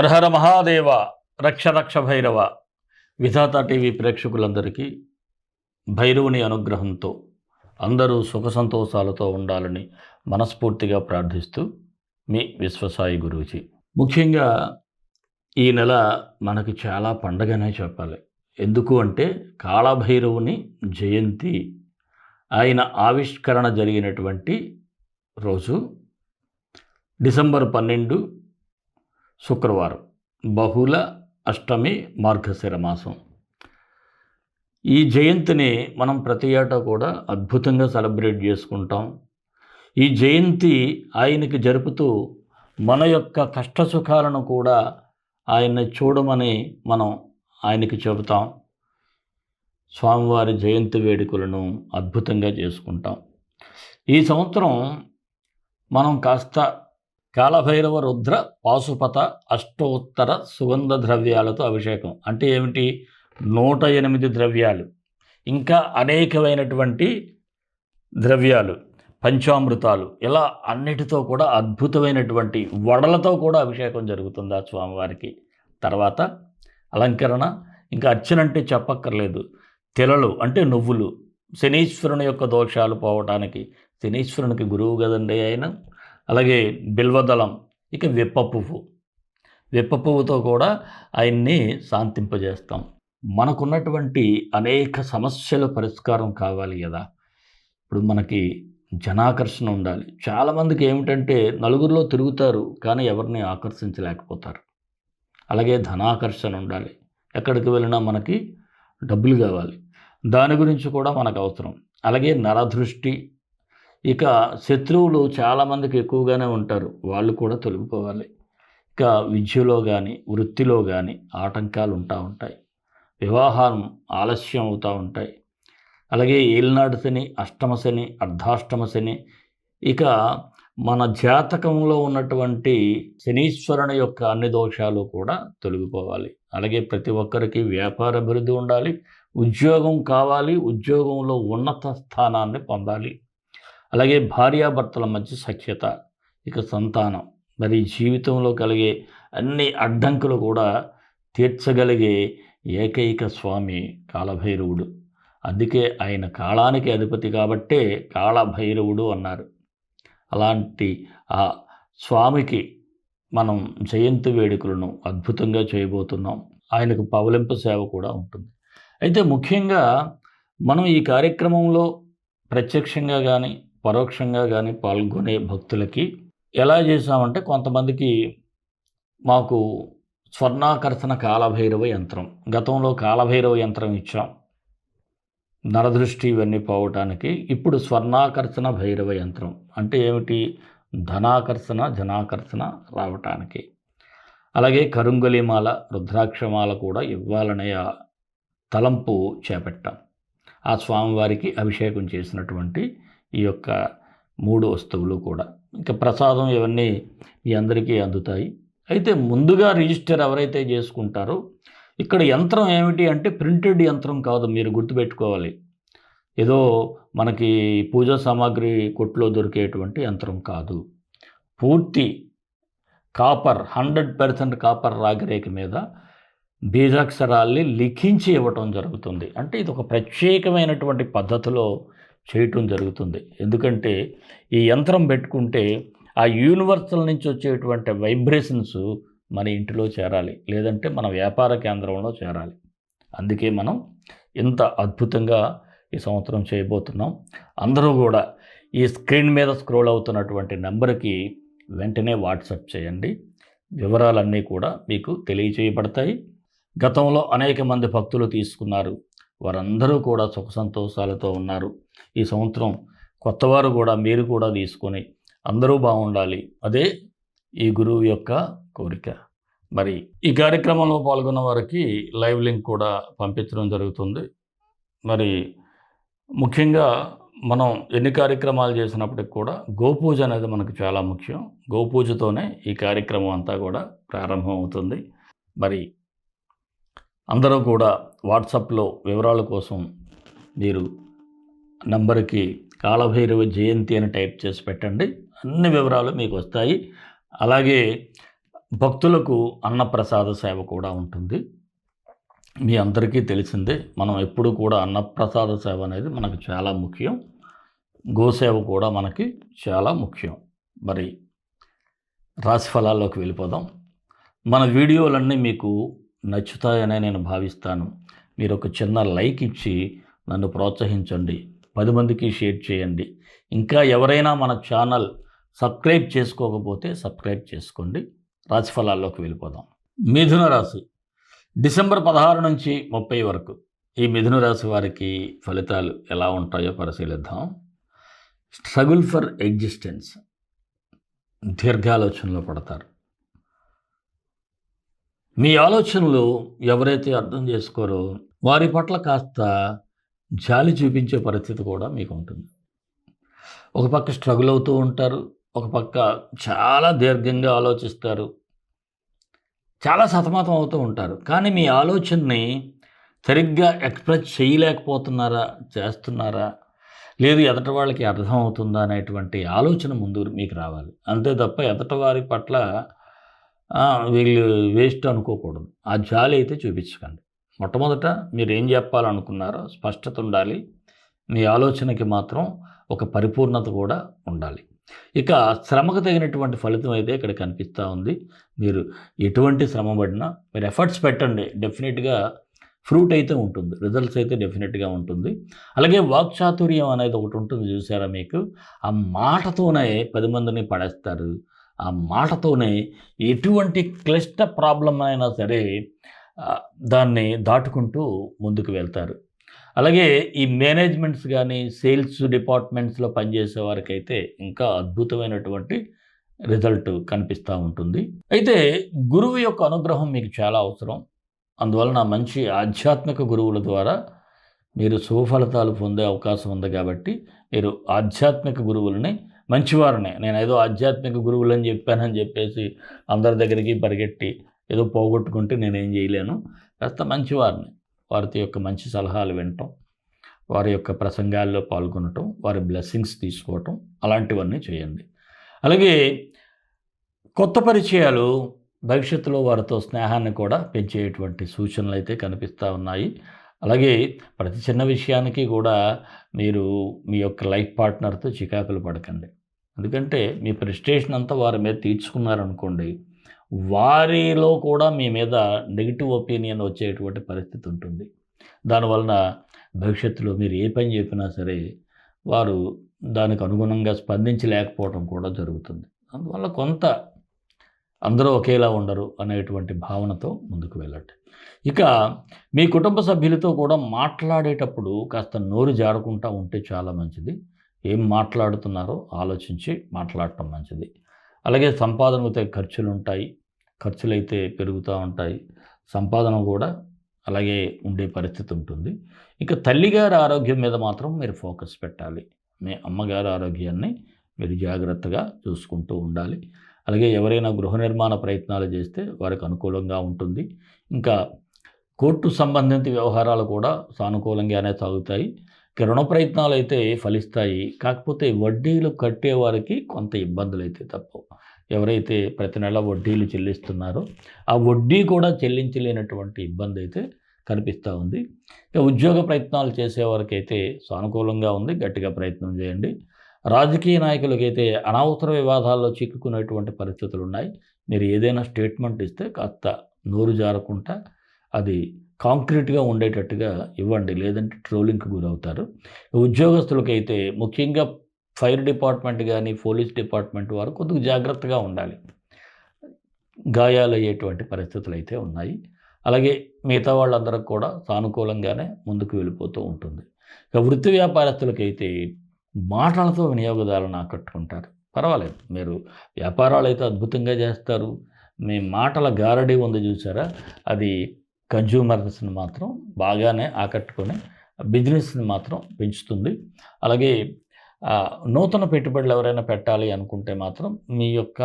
హరహర మహాదేవ రక్ష రక్ష భైరవ. విధాత టీవీ ప్రేక్షకులందరికీ భైరవుని అనుగ్రహంతో అందరూ సుఖ సంతోషాలతో ఉండాలని మనస్ఫూర్తిగా ప్రార్థిస్తూ మీ విశ్వసాయి గురూజీ. ముఖ్యంగా ఈ నెల మనకి చాలా పండగనే చెప్పాలి. ఎందుకు అంటే కాళభైరవుని జయంతి ఆయన ఆవిష్కరణ జరిగినటువంటి రోజు డిసెంబర్ పన్నెండు శుక్రవారం బహుళ అష్టమి మార్గశిర మాసం. ఈ జయంతిని మనం ప్రతి ఏటా కూడా అద్భుతంగా సెలబ్రేట్ చేసుకుంటాం. ఈ జయంతి ఆయనకి జరుపుతూ మన యొక్క కష్టసుఖాలను కూడా ఆయన్ని చూడమని మనం ఆయనకి చెబుతాం. స్వామివారి జయంతి వేడుకలను అద్భుతంగా చేసుకుంటాం. ఈ సంవత్సరం మనం కాస్త కాలభైరవ రుద్ర పాశుపత అష్టోత్తర సుగంధ ద్రవ్యాలతో అభిషేకం. అంటే ఏమిటి? నూట ఎనిమిది ద్రవ్యాలు. ఇంకా అనేకమైనటువంటి ద్రవ్యాలు పంచామృతాలు. ఇలా అన్నిటితో కూడా అద్భుతమైనటువంటి వడలతో కూడా అభిషేకం జరుగుతుంది ఆ స్వామివారికి? తర్వాత అలంకరణ. ఇంకా అర్చన అంటే చెప్పక్కర్లేదు. తెలలు అంటే నువ్వులు. శనీశ్వరుని యొక్క దోషాలు పోవటానికి. శనీశ్వరునికి గురువు కదండి ఆయన. అలాగే బిల్వదళం ఇక విప్ప పువ్వు. విప్ప పువ్వుతో కూడా ఆయన్ని శాంతింపజేస్తాం. మనకున్నటువంటి అనేక సమస్యల పరిష్కారం కావాలి కదా. ఇప్పుడు మనకి జనాకర్షణ ఉండాలి. చాలామందికి ఏమిటంటే నలుగురిలో తిరుగుతారు కానీ ఎవరిని ఆకర్షించలేకపోతారు. అలాగే ధనాకర్షణ ఉండాలి. ఎక్కడికి వెళ్ళినా మనకి డబ్బులు కావాలి. దాని గురించి కూడా మనకు అవసరం. అలాగే నరదృష్టి ఇక శత్రువులు చాలామందికి ఎక్కువగానే ఉంటారు. వాళ్ళు కూడా తొలగిపోవాలి. ఇక విద్యలో కానీ వృత్తిలో కానీ ఆటంకాలు ఉంటా ఉంటాయి. వివాహం ఆలస్యం అవుతూ ఉంటాయి. అలాగే ఏలినాడు శని అష్టమ శని అర్ధాష్టమ శని ఇక మన జాతకంలో ఉన్నటువంటి శనీశ్వరుని యొక్క అన్ని దోషాలు కూడా తొలగిపోవాలి. అలాగే ప్రతి ఒక్కరికి వ్యాపార అభివృద్ధి ఉండాలి. ఉద్యోగం కావాలి. ఉద్యోగంలో ఉన్నత స్థానాన్ని పొందాలి. అలాగే భార్యాభర్తల మధ్య సఖ్యత ఇక సంతానం. మరి జీవితంలో కలిగే అన్ని అడ్డంకులు కూడా తీర్చగలిగే ఏకైక స్వామి కాలభైరవుడు. అందుకే ఆయన కాలానికి అధిపతి కాబట్టే కాళభైరవుడు అన్నారు. అలాంటి ఆ స్వామికి మనం జయంతి వేడుకలను అద్భుతంగా చేయబోతున్నాం. ఆయనకు పవలింపు సేవ కూడా ఉంటుంది. అయితే ముఖ్యంగా మనం ఈ కార్యక్రమంలో ప్రత్యక్షంగా కానీ పరోక్షంగా కానీ పాల్గొనే భక్తులకి ఎలా చేసామంటే కొంతమందికి మాకు స్వర్ణాకర్షణ కాలభైరవ యంత్రం గతంలో కాలభైరవ యంత్రం ఇచ్చాం. నరదృష్టి ఇవన్నీ పోవటానికి ఇప్పుడు స్వర్ణాకర్షణ భైరవ యంత్రం అంటే ఏమిటి? ధనాకర్షణ జనాకర్షణ రావటానికి. అలాగే కరుంగలిమాల రుద్రాక్షమాల కూడా ఇవ్వాలనే ఆ తలంపు చేపట్టాం. ఆ స్వామివారికి అభిషేకం చేసినటువంటి ఈ యొక్క మూడు వస్తువులు కూడా. ఇంకా ప్రసాదం ఇవన్నీ మీ అందరికీ అందుతాయి. అయితే ముందుగా రిజిస్టర్ ఎవరైతే చేసుకుంటారో ఇక్కడ యంత్రం ఏమిటి అంటే ప్రింటెడ్ యంత్రం కాదు మీరు గుర్తుపెట్టుకోవాలి. ఏదో మనకి పూజా సామాగ్రి కొట్లో దొరికేటువంటి యంత్రం కాదు. పూర్తి కాపర్ హండ్రెడ్ పర్సెంట్ కాపర్ రాగిరేఖ మీద బీజాక్షరాల్ని లిఖించి ఇవ్వటం జరుగుతుంది. అంటే ఇది ఒక ప్రత్యేకమైనటువంటి పద్ధతిలో చేయటం జరుగుతుంది. ఎందుకంటే ఈ యంత్రం పెట్టుకుంటే ఆ యూనివర్సల్ నుంచి వచ్చేటువంటి వైబ్రేషన్స్ మన ఇంటిలో చేరాలి. లేదంటే మన వ్యాపార కేంద్రంలో చేరాలి. అందుకే మనం ఇంత అద్భుతంగా ఈ సంవత్సరం చేయబోతున్నాం. అందరూ కూడా ఈ స్క్రీన్ మీద స్క్రోల్ అవుతున్నటువంటి నెంబర్కి వెంటనే వాట్సాప్ చేయండి. వివరాలన్నీ కూడా మీకు తెలియచేయబడతాయి. గతంలో అనేక మంది భక్తులు తీసుకున్నారు వారందరూ కూడా సుఖ సంతోషాలతో ఉన్నారు. ఈ సంవత్సరం కొత్తవారు కూడా మీరు కూడా తీసుకొని అందరూ బాగుండాలి. అదే ఈ గురువు యొక్క కోరిక. మరి ఈ కార్యక్రమంలో పాల్గొన్న వారికి లైవ్ లింక్ కూడా పంపించడం జరుగుతుంది. మరి ముఖ్యంగా మనం ఎన్ని కార్యక్రమాలు చేసినప్పటికి కూడా గోపూజ అనేది మనకు చాలా ముఖ్యం. గోపూజతోనే ఈ కార్యక్రమం అంతా కూడా ప్రారంభం అవుతుంది మరి అందరూ కూడా వాట్సాప్లో వివరాల కోసం మీరు నంబర్కి కాళభైరవ జయంతి అని టైప్ చేసి పెట్టండి. అన్ని వివరాలు మీకు వస్తాయి. అలాగే భక్తులకు అన్నప్రసాద సేవ కూడా ఉంటుంది. మీ అందరికీ తెలిసిందే మనం ఎప్పుడు కూడా అన్నప్రసాద సేవ అనేది మనకు చాలా ముఖ్యం. గోసేవ కూడా మనకి చాలా ముఖ్యం. మరి రాశి ఫలాల్లోకి వెళ్ళిపోదాం. మన వీడియోలన్నీ మీకు నచ్చుతాయనే నేను భావిస్తాను. మీరు ఒక చిన్న లైక్ ఇచ్చి నన్ను ప్రోత్సహించండి. పది మందికి షేర్ చేయండి. ఇంకా ఎవరైనా మన ఛానల్ సబ్స్క్రైబ్ చేసుకోకపోతే సబ్స్క్రైబ్ చేసుకోండి. రాశిఫలాల్లోకి వెళ్ళిపోదాం. మిథున రాశి. డిసెంబర్ పదహారు నుంచి ముప్పై వరకు ఈ మిథున రాశి వారికి ఫలితాలు ఎలా ఉంటాయో పరిశీలిద్దాం. Struggle for existence. దీర్ఘాలోచనలో పడతారు. మీ ఆలోచనలు ఎవరైతే అర్థం చేసుకోరో వారి పట్ల కాస్త జాలి చూపించే పరిస్థితి కూడా మీకు ఉంటుంది. ఒక పక్క స్ట్రగుల్ అవుతూ ఉంటారు ఒక పక్క చాలా దీర్ఘంగా ఆలోచిస్తారు చాలా సతమతం అవుతూ ఉంటారు. కానీ మీ ఆలోచనని సరిగ్గా ఎక్స్ప్రెస్ చేయలేకపోతున్నారా చేస్తున్నారా లేదు ఎదటి వాళ్ళకి అర్థం అవుతుందా అనేటువంటి ఆలోచన ముందు మీకు రావాలి. అంతే తప్ప ఎదటి వారి పట్ల వీళ్ళు వేస్ట్ అనుకోకూడదు. ఆ జాలి అయితే చూపించకండి. మొట్టమొదట మీరు ఏం చెప్పాలనుకున్నారో స్పష్టత ఉండాలి. మీ ఆలోచనకి మాత్రం ఒక పరిపూర్ణత కూడా ఉండాలి. ఇక శ్రమకు తగినటువంటి ఫలితం అయితే ఇక్కడ కనిపిస్తూ ఉంది. మీరు ఎటువంటి శ్రమ పడినా మీరు ఎఫర్ట్స్ పెట్టండి. డెఫినెట్గా ఫ్రూట్ అయితే ఉంటుంది. రిజల్ట్స్ అయితే డెఫినెట్గా ఉంటుంది. అలాగే వాక్చాతుర్యం అనేది ఒకటి ఉంటుంది. చూసారా మీకు? ఆ మాటతోనే పది మందిని పడేస్తారు. ఆ మాటతోనే ఎటువంటి క్లిష్ట ప్రాబ్లం అయినా సరే దాన్ని దాటుకుంటూ ముందుకు వెళ్తారు. అలాగే ఈ మేనేజ్మెంట్స్ కానీ సేల్స్ డిపార్ట్మెంట్స్లో పనిచేసే వారికైతే ఇంకా అద్భుతమైనటువంటి రిజల్ట్ కనిపిస్తూ ఉంటుంది. అయితే గురువు యొక్క అనుగ్రహం మీకు చాలా అవసరం. అందువలన మంచి ఆధ్యాత్మిక గురువుల ద్వారా మీరు సుఫలితాలు పొందే అవకాశం ఉంది కాబట్టి మీరు ఆధ్యాత్మిక గురువులని మంచివారిని. నేను ఏదో ఆధ్యాత్మిక గురువులు అని చెప్పానని చెప్పేసి అందరి దగ్గరికి పరిగెట్టి ఏదో పోగొట్టుకుంటే నేనేం చేయలేను. కాస్త మంచివారిని. వారి యొక్క మంచి సలహాలు వినటం వారి యొక్క ప్రసంగాల్లో పాల్గొనటం వారి బ్లెస్సింగ్స్ తీసుకోవటం అలాంటివన్నీ చేయండి. అలాగే కొత్త పరిచయాలు భవిష్యత్తులో వారితో స్నేహాన్ని కూడా పెంచేటువంటి సూచనలు అయితే కనిపిస్తూ ఉన్నాయి. అలాగే ప్రతి చిన్న విషయానికి కూడా మీరు మీ యొక్క లైఫ్ పార్ట్నర్తో చికాకులు పడకండి. ఎందుకంటే మీ ప్రెస్టేషన్ అంతా వారి మీద తీర్చుకున్నారనుకోండి వారిలో కూడా మీ మీద నెగిటివ్ ఒపీనియన్ వచ్చేటువంటి పరిస్థితి ఉంటుంది. దానివలన భవిష్యత్తులో మీరు ఏ పని చెప్పినా సరే వారు దానికి అనుగుణంగా స్పందించలేకపోవడం కూడా జరుగుతుంది. అందువల్ల కొంత అందరూ ఒకేలా ఉండరు అనేటువంటి భావనతో ముందుకు వెళ్ళండి. ఇక మీ కుటుంబ సభ్యులతో కూడా మాట్లాడేటప్పుడు కాస్త నోరు జారకుండా ఉంటే చాలా మంచిది. ఏం మాట్లాడుతున్నారో ఆలోచించి మాట్లాడటం మంచిది. అలాగే సంపాదనకు ఖర్చులు ఉంటాయి ఖర్చులు అయితే పెరుగుతూ ఉంటాయి. సంపాదన కూడా అలాగే ఉండే పరిస్థితి ఉంటుంది. ఇక తల్లిగారి ఆరోగ్యం మీద మాత్రం మీరు ఫోకస్ పెట్టాలి. మీ అమ్మగారి ఆరోగ్యాన్ని మీరు జాగ్రత్తగా చూసుకుంటూ ఉండాలి. అలాగే ఎవరైనా గృహ నిర్మాణ ప్రయత్నాలు చేస్తే వారికి అనుకూలంగా ఉంటుంది. ఇంకా కోర్టు సంబంధిత వ్యవహారాలు కూడా సానుకూలంగానే సాగుతాయి. రుణ ప్రయత్నాలు అయితే ఫలిస్తాయి. కాకపోతే వడ్డీలు కట్టేవారికి కొంత ఇబ్బందులు అయితే తప్పవు ఎవరైతే ప్రతి నెల వడ్డీలు చెల్లిస్తున్నారో ఆ వడ్డీ కూడా చెల్లించలేనటువంటి ఇబ్బంది అయితే కనిపిస్తూ ఉంది. ఇక ఉద్యోగ ప్రయత్నాలు చేసేవారికైతే సానుకూలంగా ఉంది. గట్టిగా ప్రయత్నం చేయండి. రాజకీయ నాయకులకైతే అనవసర వివాదాల్లో చిక్కుకునేటువంటి పరిస్థితులు ఉన్నాయి మీరు ఏదైనా స్టేట్మెంట్ ఇస్తే కాస్త నోరు జారకుండా అది కాంక్రీట్గా ఉండేటట్టుగా ఇవ్వండి లేదంటే ట్రోలింగ్కి గురవుతారు. ఉద్యోగస్తులకైతే ముఖ్యంగా ఫైర్ డిపార్ట్మెంట్ కానీ పోలీస్ డిపార్ట్మెంట్ వారు కొద్దిగా జాగ్రత్తగా ఉండాలి. గాయాలయ్యేటువంటి పరిస్థితులు అయితే ఉన్నాయి. అలాగే మిగతా వాళ్ళందరికీ కూడా సానుకూలంగానే ముందుకు వెళ్ళిపోతూ ఉంటుంది. ఇక వృత్తి వ్యాపారస్తులకైతే మాటలతో వినియోగదారులను ఆకట్టుకుంటారు. పర్వాలేదు మీరు వ్యాపారాలు అయితే అద్భుతంగా చేస్తారు. మీ మాటల గారడీ ఉంది చూసారా? అది కన్జ్యూమర్స్ని మాత్రం బాగానే ఆకట్టుకొని బిజినెస్ని మాత్రం పెంచుతుంది. అలాగే నూతన పెట్టుబడులు ఎవరైనా పెట్టాలి అనుకుంటే మాత్రం మీ యొక్క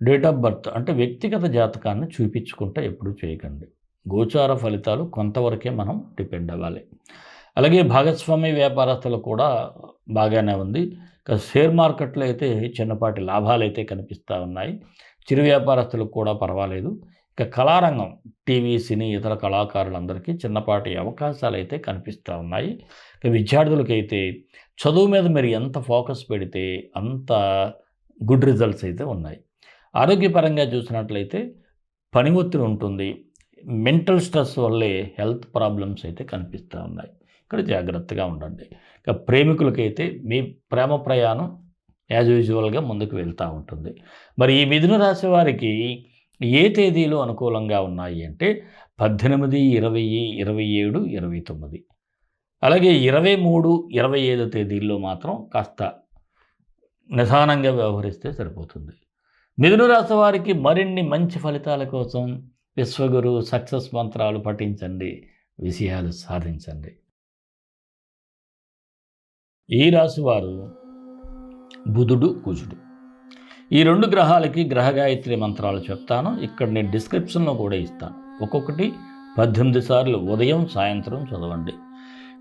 డేట్ ఆఫ్ బర్త్ అంటే వ్యక్తిగత జాతకాన్ని చూపించుకుంటే ఎప్పుడూ చేయకండి. గోచార ఫలితాలు కొంతవరకే మనం డిపెండ్ అవ్వాలి. అలాగే భాగస్వామి వ్యాపారస్తులు కూడా బాగానే ఉంది. షేర్ మార్కెట్లో అయితే చిన్నపాటి లాభాలు అయితే కనిపిస్తూ ఉన్నాయి. చిరు వ్యాపారస్తులకు కూడా పర్వాలేదు. ఇక కళారంగం టీవీ సినీ ఇతర కళాకారులందరికీ చిన్నపాటి అవకాశాలు అయితే కనిపిస్తూ ఉన్నాయి. ఇక విద్యార్థులకైతే చదువు మీద మీరు ఎంత ఫోకస్ పెడితే అంత గుడ్ రిజల్ట్స్ అయితే ఉన్నాయి. ఆరోగ్యపరంగా చూసినట్లయితే పని ఒత్తిడి ఉంటుంది. మెంటల్ స్ట్రెస్ వల్లే హెల్త్ ప్రాబ్లమ్స్ అయితే కనిపిస్తూ ఉన్నాయి. ఇక్కడ జాగ్రత్తగా ఉండండి. ఇక ప్రేమికులకైతే మీ ప్రేమ ప్రయాణం యాజ్ యూజువల్గా ముందుకు వెళ్తూ ఉంటుంది. మరి ఈ మిథున రాశి వారికి ఏ తేదీలు అనుకూలంగా ఉన్నాయి అంటే పద్దెనిమిది ఇరవై ఇరవై ఏడు ఇరవై తొమ్మిది. అలాగే ఇరవై మూడు ఇరవై ఐదు తేదీల్లో మాత్రం కాస్త నిదానంగా వ్యవహరిస్తే సరిపోతుంది. మిథున రాశి వారికి మరిన్ని మంచి ఫలితాల కోసం విశ్వగురు సక్సెస్ మంత్రాలు పఠించండి విజయాలు సాధించండి. ఈ రాశివారు బుధుడు కుజుడు. ఈ రెండు గ్రహాలకి గ్రహ గాయత్రి మంత్రాలు చెప్తాను. ఇక్కడ నేను డిస్క్రిప్షన్లో కూడా ఇస్తాను. ఒక్కొక్కటి పద్దెనిమిది సార్లు ఉదయం సాయంత్రం చదవండి.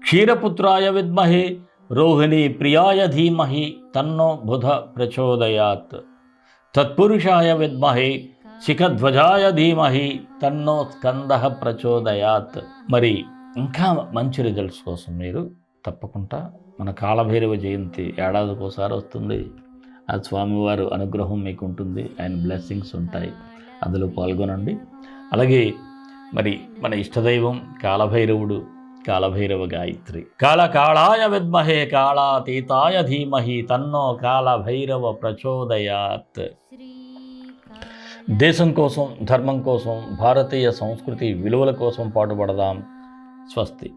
క్షీరపుత్రాయ విద్మహే రోహిణి ప్రియాయ ధీమహి తన్నో బుధ ప్రచోదయాత్. తత్పురుషాయ విద్మహే శిఖధ్వజాయ ధీమహి తన్నో స్కంద ప్రచోదయాత్. మరి ఇంకా మంచి రిజల్ట్స్ కోసం మీరు తప్పకుండా మన కాలభైరవ జయంతి ఏడాదికోసారి వస్తుంది. ఆ స్వామివారు అనుగ్రహం మీకు ఉంటుంది ఆయన బ్లెస్సింగ్స్ ఉంటాయి. అందులో పాల్గొనండి. అలాగే మరి మన ఇష్టదైవం కాలభైరవుడు కాలభైరవ గాయత్రి. కాల కాళాయ విద్మహే కాళాతీతాయ ధీమహి తన్నో కాలభైరవ ప్రచోదయాత్. దేశం కోసం ధర్మం కోసం భారతీయ సంస్కృతి విలువల కోసం పాటుపడదాం. స్వస్తి.